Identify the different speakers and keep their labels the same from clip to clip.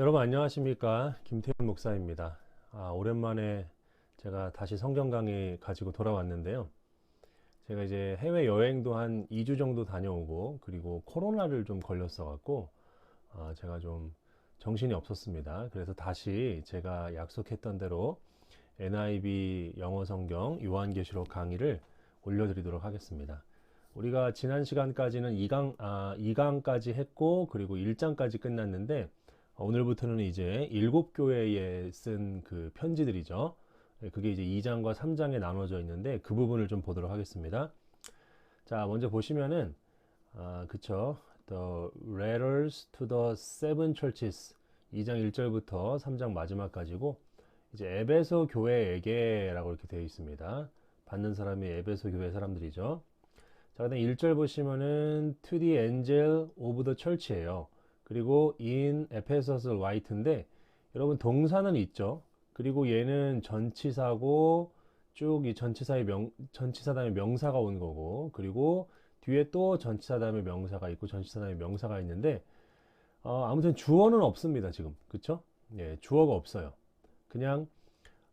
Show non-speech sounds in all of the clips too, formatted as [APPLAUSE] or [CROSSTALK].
Speaker 1: 여러분 안녕하십니까? 김태훈 목사입니다. 아, 오랜만에 제가 다시 성경 강의 가지고 돌아왔는데요. 제가 이제 해외 여행도 한 2주 정도 다녀오고 그리고 코로나를 좀 걸렸어 갖고 아, 제가 좀 정신이 없었습니다. 그래서 다시 제가 약속했던 대로 NIV 영어 성경 요한계시록 강의를 올려드리도록 하겠습니다. 우리가 지난 시간까지는 2강, 아, 2강까지 했고 그리고 1장까지 끝났는데 어, 오늘부터는 이제 일곱 교회에 쓴 그 편지들이죠. 예, 그게 이제 2장과 3장에 나눠져 있는데 그 부분을 좀 보도록 하겠습니다. 자, 먼저 보시면은 아, 그쵸. The letters to the seven churches 2장 1절부터 3장 마지막까지고 이제 에베소 교회에게라고 이렇게 되어 있습니다. 받는 사람이 에베소 교회 사람들이죠. 자, 그다음 1절 보시면은 to the angel of the church예요. 그리고 in Ephesus White인데 여러분 동사는 있죠. 그리고 얘는 전치사고 쭉 이 전치사의 명 전치사 다음에 명사가 온 거고 그리고 뒤에 또 전치사 다음에 명사가 있고 전치사 다음에 명사가 있는데 어, 아무튼 주어는 없습니다 지금 그쵸? 예, 주어가 없어요. 그냥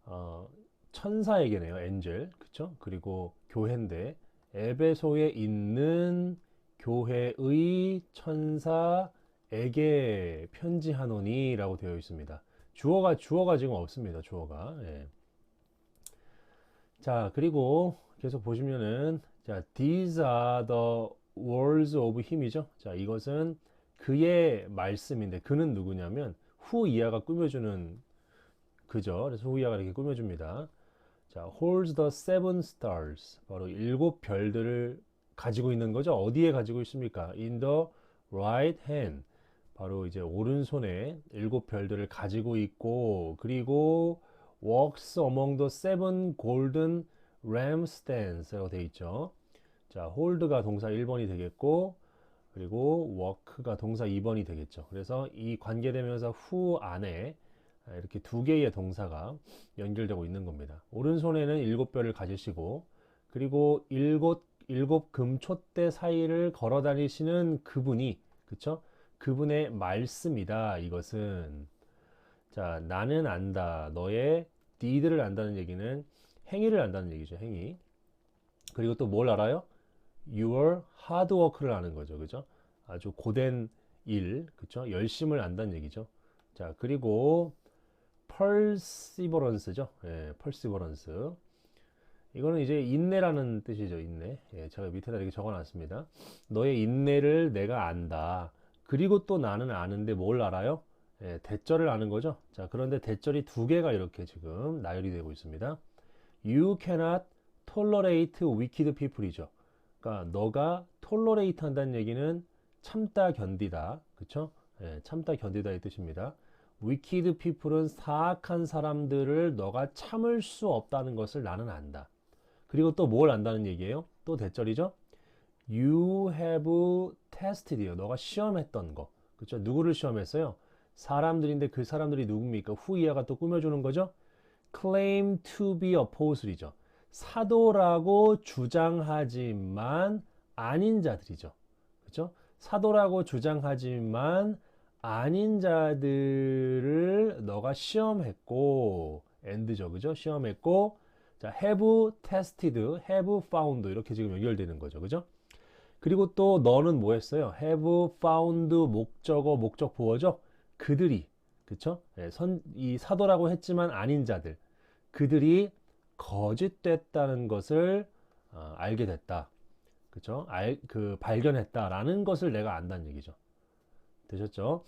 Speaker 1: 어, 천사에게네요, 엔젤 그쵸? 그리고 교회인데 에베소에 있는 교회의 천사 에게 편지하노니 라고 되어 있습니다. 주어가 주어가 지금 없습니다. 주어가. 예. 자 그리고 계속 보시면은 자 these are the words of him이죠. 자 이것은 그의 말씀인데 그는 누구냐면 후 이하가 꾸며주는 그죠. 그래서 후 이하가 이렇게 꾸며줍니다. 자 holds the seven stars 바로 일곱 별들을 가지고 있는 거죠. 어디에 가지고 있습니까? in the right hand 바로 이제 오른손에 일곱 별들을 가지고 있고 그리고 walks among the seven golden lampstands라고 되어 있죠. 자, hold가 동사 1번이 되겠고 그리고 walk가 동사 2번이 되겠죠. 그래서 이 관계되면서 후 안에 이렇게 두 개의 동사가 연결되고 있는 겁니다. 오른손에는 일곱 별을 가지시고 그리고 일곱 일곱 금초대 사이를 걸어 다니시는 그분이 그쵸? 그분의 말씀이다. 이것은 자 나는 안다. 너의 디드를 안다는 얘기는 행위를 안다는 얘기죠. 행위. 그리고 또 뭘 알아요? Your hard work를 아는 거죠. 그죠? 아주 고된 일, 그쵸? 열심을 안다는 얘기죠. 자, 그리고 perseverance죠. 예, perseverance. 이거는 이제 인내라는 뜻이죠. 인내. 예, 제가 밑에다 이렇게 적어 놨습니다. 너의 인내를 내가 안다. 그리고 또 나는 아는데 뭘 알아요? 예, 대절을 아는 거죠. 자, 그런데 대절이 두 개가 이렇게 지금 나열이 되고 있습니다. You cannot tolerate wicked people이죠. 그러니까 너가 tolerate 한다는 얘기는 참다 견디다. 그쵸? 예, 참다 견디다 이 뜻입니다. wicked people은 사악한 사람들을 너가 참을 수 없다는 것을 나는 안다. 그리고 또 뭘 안다는 얘기예요? 또 대절이죠? You have tested요. 너가 시험했던 거. 그렇죠? 누구를 시험했어요? 사람들인데 그 사람들이 누굽니까? 후이아가 또 꾸며주는 거죠? claim to be apostle이죠. 사도라고 주장하지만 아닌 자들이죠. 그렇죠? 사도라고 주장하지만 아닌 자들을 너가 시험했고 end죠. 그죠? 시험했고 자, have tested, have found 이렇게 지금 연결되는 거죠. 그죠? 그리고 또 너는 뭐 했어요? have found 목적어 목적 보어죠? 그들이 그쵸? 예, 선, 이 사도라고 했지만 아닌 자들 그들이 거짓됐다는 것을 어, 알게 됐다. 그쵸? 알, 그 발견했다라는 것을 내가 안다는 얘기죠. 되셨죠?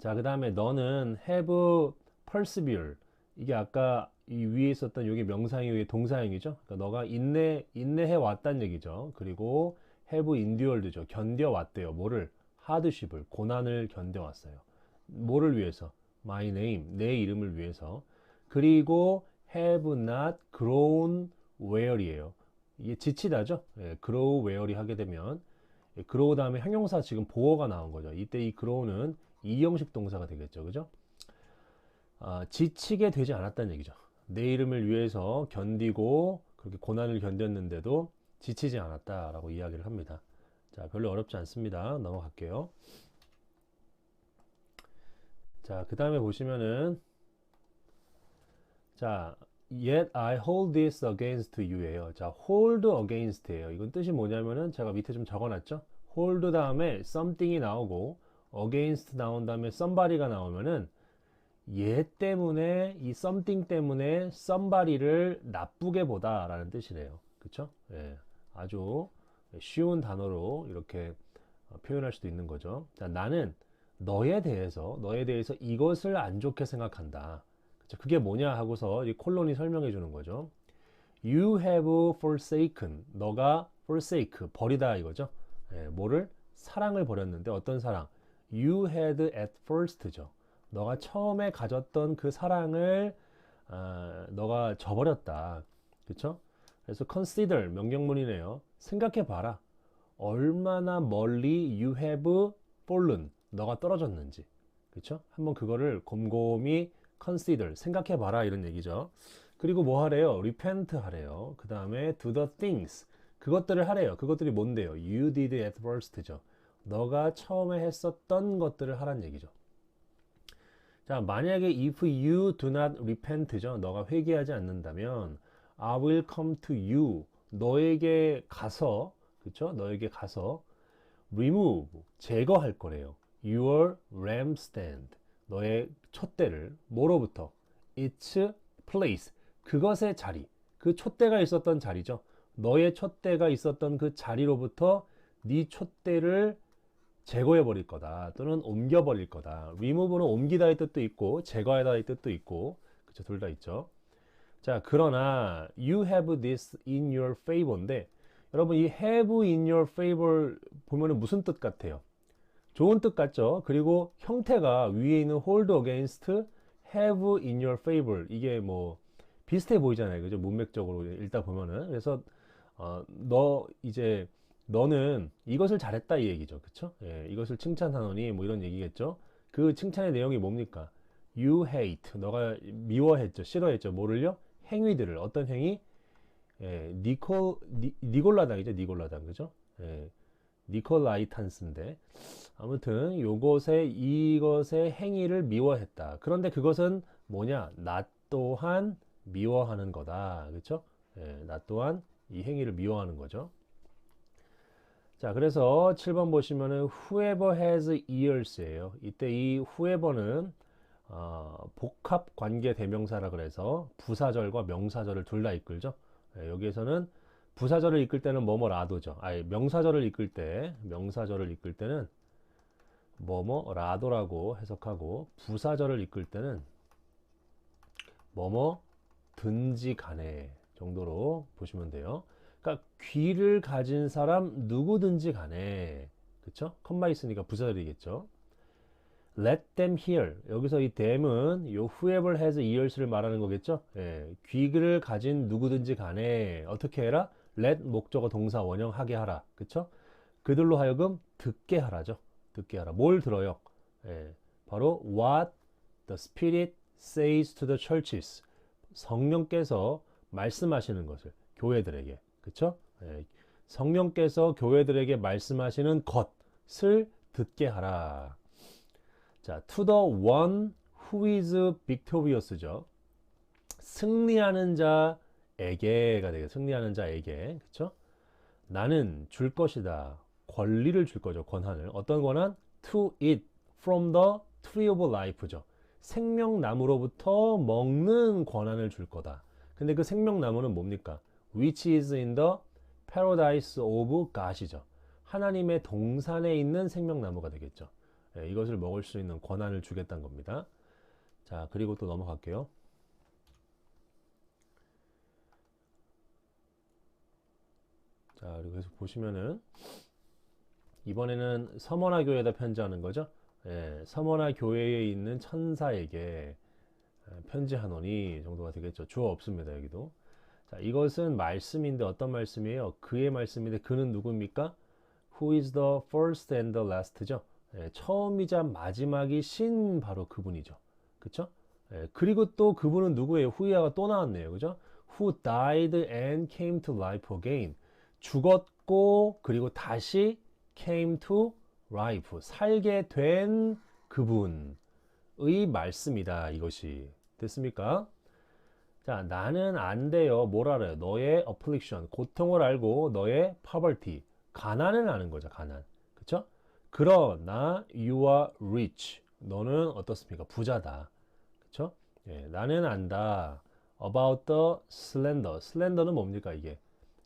Speaker 1: 자, 그 다음에 너는 have persevere 이게 아까 이 위에 있었던 여기 명사형의 동사형이죠. 그러니까 너가 인내 인내해 왔다는 얘기죠. 그리고 have endured죠. 견뎌 왔대요. 뭐를 하드십을 고난을 견뎌 왔어요. 뭐를 위해서? My name 내 이름을 위해서. 그리고 have not grown weary예요. 이게 지치다죠. 예, grow weary 하게 되면 예, grow 다음에 형용사 지금 보어가 나온 거죠. 이때 이 grow는 이형식 동사가 되겠죠. 그죠? 아, 지치게 되지 않았다는 얘기죠. 내 이름을 위해서 견디고 그렇게 고난을 견뎠는데도 지치지 않았다라고 이야기를 합니다. 자, 별로 어렵지 않습니다. 넘어갈게요. 자, 그 다음에 보시면은 자, yet I hold this against you예요. 자, hold against예요. 이건 뜻이 뭐냐면은 제가 밑에 좀 적어놨죠. hold 다음에 something이 나오고 against 나온 다음에 somebody가 나오면은 얘 때문에 이 something 때문에 somebody를 나쁘게 보다 라는 뜻이래요. 그쵸? 예, 아주 쉬운 단어로 이렇게 표현할 수도 있는 거죠. 자, 나는 너에 대해서 너에 대해서 이것을 안 좋게 생각한다. 그쵸? 그게 뭐냐 하고서 이 콜론이 설명해 주는 거죠. You have forsaken. 너가 forsake 버리다 이거죠. 예, 뭐를 사랑을 버렸는데 어떤 사랑? You had at first죠. 너가 처음에 가졌던 그 사랑을 아, 너가 저버렸다. 그쵸? 그래서 consider 명령문이네요. 생각해 봐라. 얼마나 멀리 you have fallen. 너가 떨어졌는지. 그쵸? 한번 그거를 곰곰이 consider 생각해 봐라 이런 얘기죠. 그리고 뭐 하래요? repent 하래요. 그 다음에 do the things 그것들을 하래요. 그것들이 뭔데요? you did at first죠. 너가 처음에 했었던 것들을 하란 얘기죠. 자, 만약에 if you do not repent죠. 너가 회개하지 않는다면 I will come to you. 너에게 가서 그쵸? 너에게 가서 remove 제거할 거래요. your lampstand 너의 촛대를 뭐로부터 its place 그것의 자리 그 촛대가 있었던 자리죠. 너의 촛대가 있었던 그 자리로부터 네 촛대를 제거해 버릴 거다 또는 옮겨 버릴 거다. remove는 옮기다의 뜻도 있고 제거하다의 뜻도 있고 그쵸 둘 다 있죠. 자 그러나 you have this in your favor인데 여러분 이 have in your favor 보면은 무슨 뜻 같아요? 좋은 뜻 같죠? 그리고 형태가 위에 있는 hold against have in your favor 이게 뭐 비슷해 보이잖아요. 그죠? 문맥적으로 읽다 보면은 그래서 어, 너 이제 너는 이것을 잘했다 이 얘기죠. 그쵸? 예, 이것을 칭찬하노니 뭐 이런 얘기겠죠. 그 칭찬의 내용이 뭡니까? You hate. 너가 미워했죠. 싫어했죠. 뭐를요? 행위들을. 어떤 행위? 예, 니콜, 니, 니골라당이죠. 니골라당. 그죠? 예, 니콜라이 탄스인데. 아무튼 요것의, 이것의 행위를 미워했다. 그런데 그것은 뭐냐? 나 또한 미워하는 거다. 그쵸? 예, 나 또한 이 행위를 미워하는 거죠. 자, 그래서 7번 보시면은 whoever has ears예요. 이때 이 whoever는 어, 복합 관계 대명사라 그래서 부사절과 명사절을 둘 다 이끌죠. 예, 여기에서는 부사절을 이끌 때는 뭐뭐라도죠. 아니 명사절을 이끌 때 명사절을 이끌 때는 뭐뭐라도라고 해석하고 부사절을 이끌 때는 뭐뭐 든지 간에 정도로 보시면 돼요. 그러니까 귀를 가진 사람 누구든지 간에 그쵸? 컴마 있으니까 부사절이겠죠. Let them hear. 여기서 이 them은 요 whoever has ears를 말하는 거겠죠. 예, 귀를 가진 누구든지 간에 어떻게 해라? let 목적어 동사 원형 하게 하라. 그쵸? 그들로 하여금 듣게 하라죠. 듣게 하라. 뭘 들어요? 예, 바로 what the Spirit says to the churches. 성령께서 말씀하시는 것을 교회들에게 예, 성령께서 교회들에게 말씀하시는 것을 듣게 하라. 자, to the one who is victorious죠. 승리하는 자에게가 되겠 승리하는 자에게. 그쵸? 나는 줄 것이다. 권리를 줄 거죠. 권한을. 어떤 권한? to eat from the tree of life죠. 생명나무로부터 먹는 권한을 줄 거다. 근데 그 생명나무는 뭡니까? Which is in the paradise of God이죠. 하나님의 동산에 있는 생명나무가 되겠죠. 네, 이것을 먹을 수 있는 권한을 주겠다는 겁니다. 자, 그리고 또 넘어갈게요. 자, 그래서 보시면은 이번에는 서머나 교회에다 편지하는 거죠. 예, 서머나 교회에 있는 천사에게 편지하노니 정도가 되겠죠. 주어 없습니다. 여기도. 자, 이것은 말씀인데 어떤 말씀이에요? 그의 말씀인데 그는 누구입니까? Who is the first and the last죠? 예, 처음이자 마지막이 신 바로 그분이죠. 그쵸? 예, 그리고 또 그분은 누구예요? 후이아가 또 나왔네요. 그죠? Who died and came to life again. 죽었고 그리고 다시 came to life. 살게 된 그분. 의 말씀이다. 이것이 됐습니까? 자, 나는 안 돼요. 뭘 알아요? 너의 affliction, 고통을 알고 너의 poverty, 가난을 아는 거죠. 가난. 그쵸? 그러나 you are rich. 너는 어떻습니까? 부자다. 그쵸? 예, 나는 안다. about the slander. slander는 뭡니까 이게?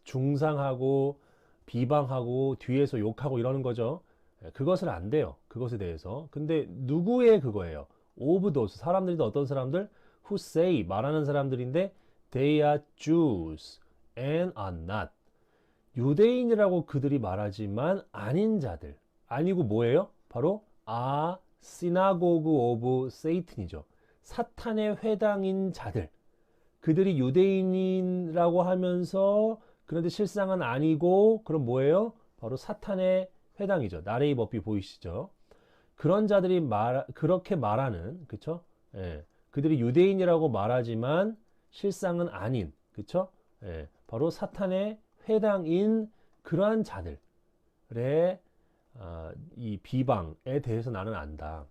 Speaker 1: 중상하고 비방하고 뒤에서 욕하고 이러는 거죠. 예, 그것을 안 돼요. 그것에 대해서. 근데 누구의 그거예요? of those. 사람들이 어떤 사람들? Who say 말하는 사람들인데 they are Jews and are not. 유대인이라고 그들이 말하지만 아닌 자들. 아니고 뭐예요? 바로 아 synagogue of Satan이죠. 사탄의 회당인 자들. 그들이 유대인이라고 하면서 그런데 실상은 아니고 그럼 뭐예요? 바로 사탄의 회당이죠. 나레이 법비 보이시죠? 그런 자들이 말 그렇게 말하는 그쵸? 예. 그들이 유대인이라고 말하지만 실상은 아닌 그쵸? 예. 바로 사탄의 회당인 그러한 자들의 어, 이 비방에 대해서 나는 안다.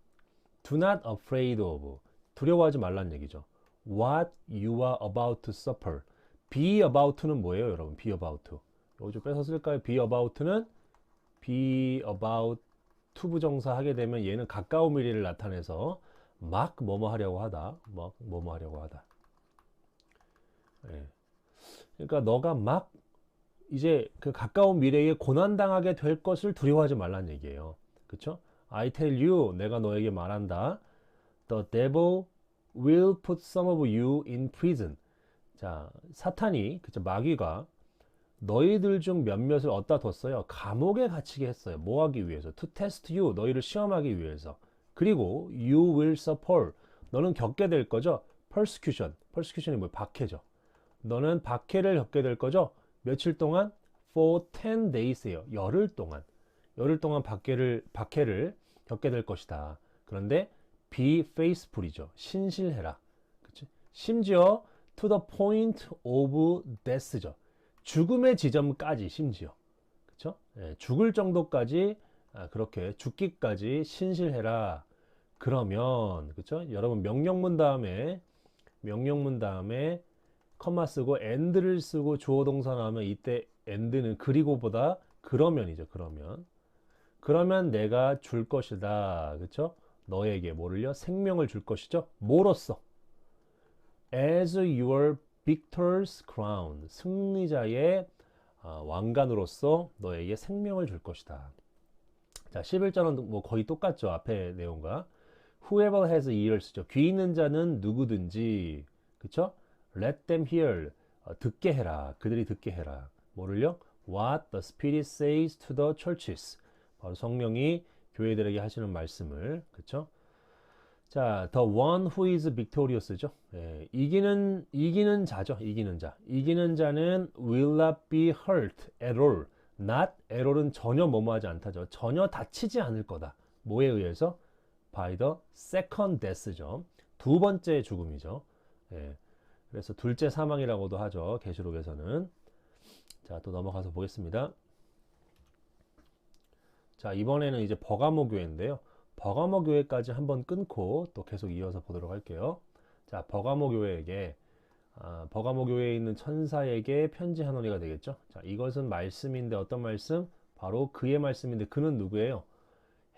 Speaker 1: Do not afraid of 두려워하지 말란 얘기죠. What you are about to suffer. Be about는 뭐예요, 여러분? Be about. 이거 좀 뺏어 쓸까요? Be about는 be about to 부정사 하게 되면 얘는 가까운 미래를 나타내서 막 뭐뭐 하려고 하다. 막 뭐뭐 하려고 하다. 예. 그러니까 너가 막 이제 그 가까운 미래에 고난당하게 될 것을 두려워하지 말란 얘기예요. 그쵸? I tell you, 내가 너에게 말한다. The devil will put some of you in prison. 자, 사탄이, 그쵸? 마귀가 너희들 중 몇몇을 얻다 뒀어요. 감옥에 갇히게 했어요. 뭐 하기 위해서? To test you, 너희를 시험하기 위해서. 그리고 you will suffer, 너는 겪게 될 거죠. persecution, persecution이 뭐예요? 박해죠. 너는 박해를 겪게 될 거죠. 며칠 동안 for 10 days예요. 열흘 동안. 열흘 동안 박해를 박해를 겪게 될 것이다. 그런데 be faithful이죠. 신실해라. 그치? 심지어 to the point of death죠. 죽음의 지점까지 심지어. 그쵸? 예, 죽을 정도까지 아, 그렇게 죽기까지 신실해라. 그러면 그쵸? 여러분 명령문 다음에 명령문 다음에 컴마 쓰고 and를 쓰고 주어 동사 나오면 이때 and는 그리고보다 그러면이죠. 그러면 그러면 내가 줄 것이다. 그렇죠? 너에게 뭐를요? 생명을 줄 것이죠. 뭐로써? as your victor's crown. 승리자의 아, 왕관으로서 너에게 생명을 줄 것이다. 자, 11절은 뭐 거의 똑같죠. 앞에 내용과. Whoever has ears죠. 귀 있는 자는 누구든지. 그쵸? Let them hear. 어, 듣게 해라. 그들이 듣게 해라. 뭐를요? What the Spirit says to the churches. 바로 성령이 교회들에게 하시는 말씀을. 그쵸? 자, the one who is victorious죠. 예, 이기는 이기는 자죠. 이기는 자. 이기는 자는 will not be hurt at all. not at all은 전혀 뭐뭐하지 않다죠. 전혀 다치지 않을 거다. 뭐에 의해서? By the second death죠. 두 번째 죽음이죠. 예, 그래서 둘째 사망이라고도 하죠. 계시록에서는. 자, 또 넘어가서 보겠습니다. 자, 이번에는 이제 버가모 교회인데요. 버가모 교회까지 한번 끊고 또 계속 이어서 보도록 할게요. 자, 버가모 교회에게 아, 버가모 교회에 있는 천사에게 편지 한 원이가 되겠죠. 자, 이것은 말씀인데 어떤 말씀? 바로 그의 말씀인데 그는 누구예요?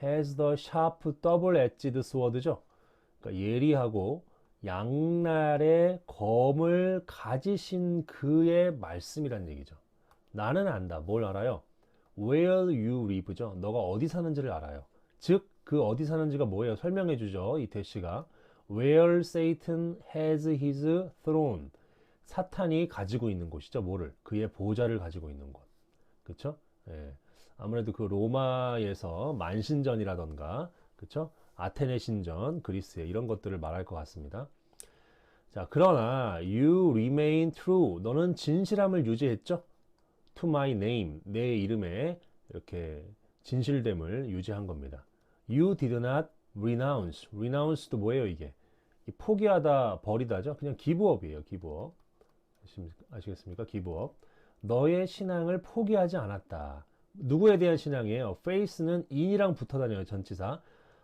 Speaker 1: Has the sharp double-edged sword죠. 그러니까 예리하고 양날의 검을 가지신 그의 말씀이란 얘기죠. 나는 안다. 뭘 알아요? Where you live죠. 너가 어디 사는지를 알아요. 즉, 그 어디 사는지가 뭐예요? 설명해 주죠. 이 대시가. Where Satan has his throne. 사탄이 가지고 있는 곳이죠. 뭐를? 그의 보좌를 가지고 있는 곳. 그쵸? 예. 아무래도 그 로마에서 만신전이라던가, 그쵸? 아테네 신전, 그리스의 이런 것들을 말할 것 같습니다. 자, 그러나 you remain true. 너는 진실함을 유지했죠? to my name. 내 이름에 이렇게 진실됨을 유지한 겁니다. You did not renounce. renounce도 뭐예요, 이게? 포기하다, 버리다죠? 그냥 기부업이에요, 기부업. 아시겠습니까? 기부업. 너의 신앙을 포기하지 않았다. 누구에 대한 신앙이에요? faith는 in이랑 붙어 다녀요, 전치사.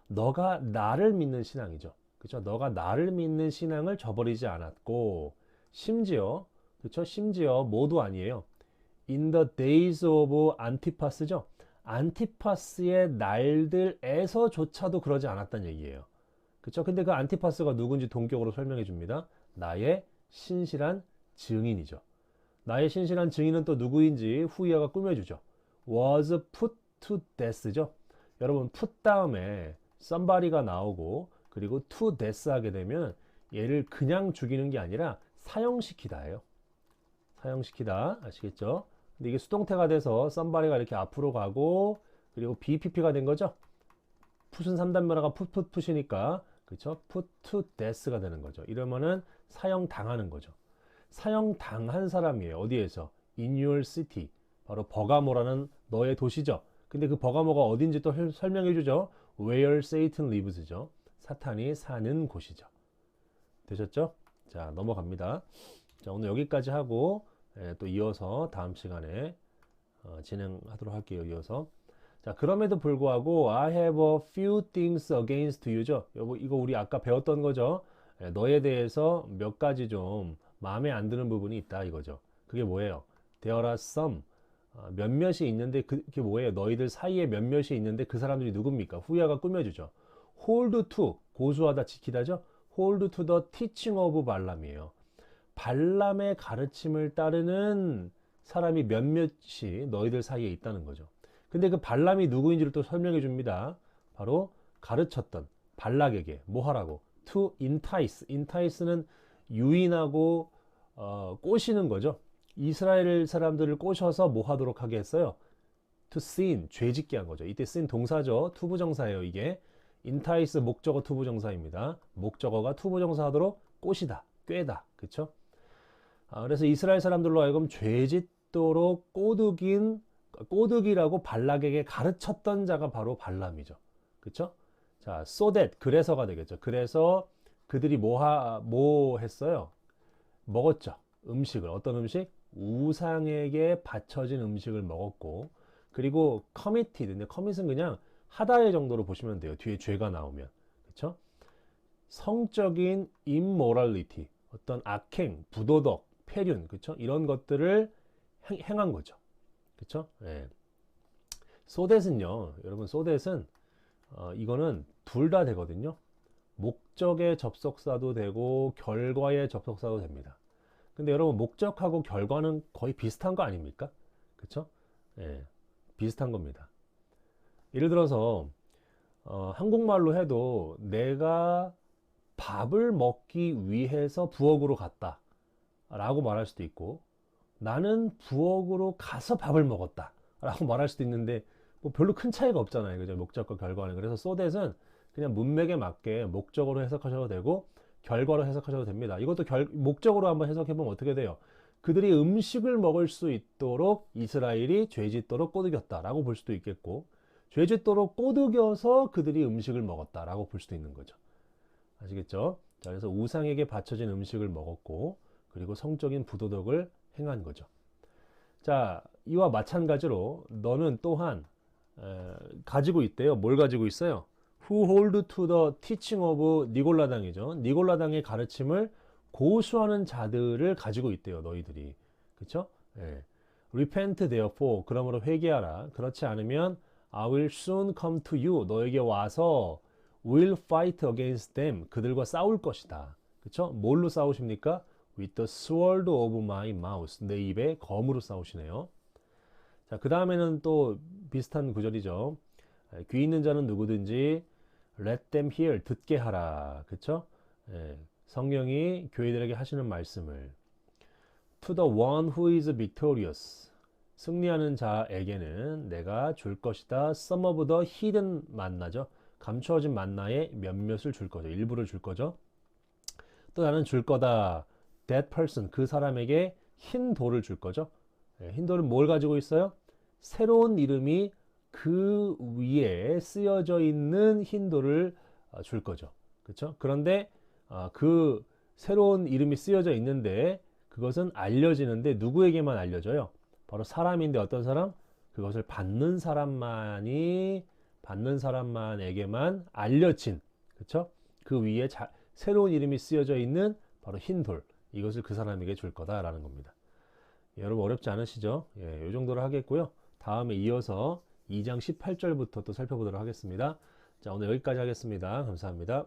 Speaker 1: 너가 나를 믿는 신앙이죠. 그쵸? 너가 나를 믿는 신앙을 저버리지 않았고, 심지어, 그쵸? 심지어 모두 아니에요. In the days of Antipas죠? 안티파스의 날들에서조차도 그러지 않았다는 얘기예요. 그쵸? 근데 그 안티파스가 누군지 동격으로 설명해 줍니다. 나의 신실한 증인이죠. 나의 신실한 증인은 또 누구인지 후이아가 꾸며주죠. Was put to death죠. 여러분 put 다음에 somebody가 나오고 그리고 to death 하게 되면 얘를 그냥 죽이는 게 아니라 사형시키다예요. 사형시키다 아시겠죠? 근데 이게 수동태가 돼서 somebody가 이렇게 앞으로 가고 그리고 BPP가 된 거죠. 풋은 3단면화가 풋풋 풋이니까 그렇죠? put to death가 되는 거죠. 이러면은 사형 당하는 거죠. 사형 당한 사람이에요. 어디에서? in your city. 바로 버가모라는 너의 도시죠. 근데 그 버가모가 어딘지 또 설명해 주죠. where Satan lives죠. 사탄이 사는 곳이죠. 되셨죠? 자, 넘어갑니다. 자, 오늘 여기까지 하고 예, 또 이어서 다음 시간에 어, 진행하도록 할게요. 이어서. 자, 그럼에도 불구하고 I have a few things against you죠. 이거 우리 아까 배웠던 거죠. 예, 너에 대해서 몇 가지 좀 마음에 안 드는 부분이 있다 이거죠. 그게 뭐예요? There are some 어, 몇몇이 있는데 그, 그게 뭐예요? 너희들 사이에 몇몇이 있는데 그 사람들이 누굽니까? 후야가 꾸며주죠. hold to 고수하다 지키다죠. to the teaching of 발람이에요. 발람의 가르침을 따르는 사람이 몇몇이 너희들 사이에 있다는 거죠. 근데 그 발람이 누구인지를 또 설명해 줍니다. 바로 가르쳤던 발락에게 뭐 하라고? to entice. entice는 유인하고 어, 꼬시는 거죠. 이스라엘 사람들을 꼬셔서 뭐 하도록 하게 했어요? to sin, 죄 짓게 한 거죠. 이때 sin 동사죠. 투부정사예요, 이게. entice 목적어 투부정사입니다. 목적어가 투부정사 하도록 꼬시다, 꿰다. 그쵸? 아, 그래서 이스라엘 사람들로 하여금 죄 짓도록 꼬드긴, 꼬드기라고 발락에게 가르쳤던 자가 바로 발람이죠. 그쵸? 자, so that, 그래서가 되겠죠. 그래서 그들이 뭐, 하, 뭐 했어요? 먹었죠. 음식을. 어떤 음식? 우상에게 바쳐진 음식을 먹었고, 그리고 committed. 근데 commit은 그냥 하다의 정도로 보시면 돼요. 뒤에 죄가 나오면. 그쵸? 성적인 immorality. 어떤 악행, 부도덕, 폐륜. 그쵸? 이런 것들을 행, 한 거죠. 그쵸? 예. 소댓은요, 여러분, 소댓은, 어, 이거는 둘 다 되거든요. 목적의 접속사도 되고 결과의 접속사도 됩니다. 근데 여러분 목적하고 결과는 거의 비슷한 거 아닙니까? 그쵸? 예, 비슷한 겁니다. 예를 들어서 어, 한국말로 해도 내가 밥을 먹기 위해서 부엌으로 갔다 라고 말할 수도 있고 나는 부엌으로 가서 밥을 먹었다 라고 [LAUGHS] 말할 수도 있는데 뭐 별로 큰 차이가 없잖아요 그죠 목적과 결과는 그래서 소댓은 그냥 문맥에 맞게 목적으로 해석하셔도 되고 결과로 해석하셔도 됩니다. 이것도 결, 목적으로 한번 해석해 보면 어떻게 돼요? 그들이 음식을 먹을 수 있도록 이스라엘이 죄짓도록 꼬드겼다라고 볼 수도 있겠고 죄짓도록 꼬드겨서 그들이 음식을 먹었다라고 볼 수도 있는 거죠. 아시겠죠? 자, 그래서 우상에게 바쳐진 음식을 먹었고 그리고 성적인 부도덕을 행한 거죠. 자, 이와 마찬가지로 너는 또한 에, 가지고 있대요. 뭘 가지고 있어요? Who hold to the teaching of 니골라당이죠. 니골라당의 가르침을 고수하는 자들을 가지고 있대요. 너희들이. 그쵸? 예. repent therefore 그러므로 회개하라. 그렇지 않으면 I will soon come to you. 너에게 와서 will fight against them. 그들과 싸울 것이다. 그쵸? 뭘로 싸우십니까? with the sword of my mouth. 내 입에 검으로 싸우시네요. 자, 그 다음에는 또 비슷한 구절이죠. 귀 있는 자는 누구든지 let them hear 듣게 하라. 그쵸? 예, 성령이 교회들에게 하시는 말씀을. To the one who is victorious. 승리하는 자에게는 내가 줄 것이다. Some of the hidden 만나죠? 감추어진 만나의 몇몇을 줄 거죠? 일부를 줄 거죠? 또 나는 줄 거다. That person 그 사람에게 흰 돌을 줄 거죠? 예, 흰 돌은 뭘 가지고 있어요? 새로운 이름이 그 위에 쓰여져 있는 힌도를 어, 줄 거죠. 그렇죠? 그런데 어, 그 새로운 이름이 쓰여져 있는데 그것은 알려지는데 누구에게만 알려져요? 바로 사람인데 어떤 사람? 그것을 받는 사람만이 받는 사람만에게만 알려진 그렇죠? 그 위에 자, 새로운 이름이 쓰여져 있는 바로 흰 돌. 이것을 그 사람에게 줄 거다라는 겁니다. 예, 여러분 어렵지 않으시죠? 예, 이 정도로 하겠고요. 다음에 이어서 2장 18절부터 또 살펴보도록 하겠습니다. 자, 오늘 여기까지 하겠습니다. 감사합니다.